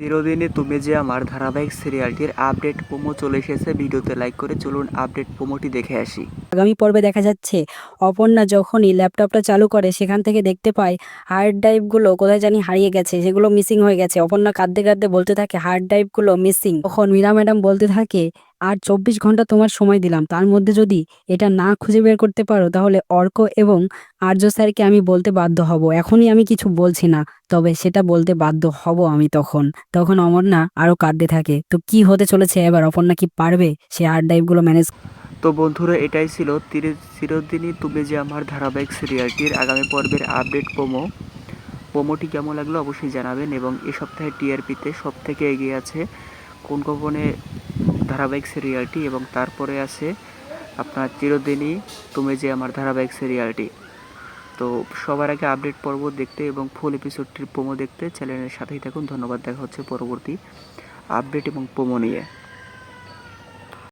চিরদিনই তুমি যে আমার ধারাবাহিক সিরিয়ালটির আপডেট প্রোমো চলে এসেছে, ভিডিওতে লাইক করে চলুন আপডেট প্রোমোটি দেখে আসি। আগামী পর্বে দেখা যাচ্ছে। অপর্ণা যখনই ল্যাপটপটা চালু করে, সেখান থেকে দেখতে পায় হার্ড ড্রাইভগুলো কোথায় জানি হারিয়ে গেছে, সেগুলো মিসিং হয়ে গেছে। অপর্ণা কাঁদতে কাঁদতে বলতে থাকে হার্ড ড্রাইভগুলো মিসিং তখন মীরা ম্যাডাম বলতে থাকে আর চব্বিশ ঘণ্টা তোমার সময় দিলাম। তার মধ্যে যদি এটা না খুঁজে বের করতে পারো, তাহলে অর্ক এবং আর্য স্যারকে আমি বলতে বাধ্য হব। এখনই আমি কিছু বলছি না, তবে সেটা বলতে বাধ্য হব আমি তখন। তখন অমরনা আরও কাঁদতে থাকে। তো কি হতে চলেছে এবার? অপর্ণা কি পারবে? সে হার্ড ড্রাইভগুলো ম্যানেজ তো বন্ধুরা, এটাই ছিল চিরদিনই তুমি যে আমার ধারাবাহিক সিরিয়ালটির আগামী পর্বের আপডেট প্রোমো প্রোমোটি কেমন লাগল অবশ্যই জানাবেন এবং এ সপ্তাহে টিআরপিতে সব থেকে এগিয়ে আছে কোন গোপনে ধারাবাহিক সিরিয়ালটি এবং তারপরে আছে আপনার চিরদিনই তুমি যে আমার ধারাবাহিক সিরিয়ালটি তো সবার আগে আপডেট পর্ব দেখতে এবং ফুল এপিসোডটির প্রোমো দেখতে চ্যানেলের সাথেই থাকুন। ধন্যবাদ। দেখা হচ্ছে পরবর্তী আপডেট এবং প্রোমো নিয়ে।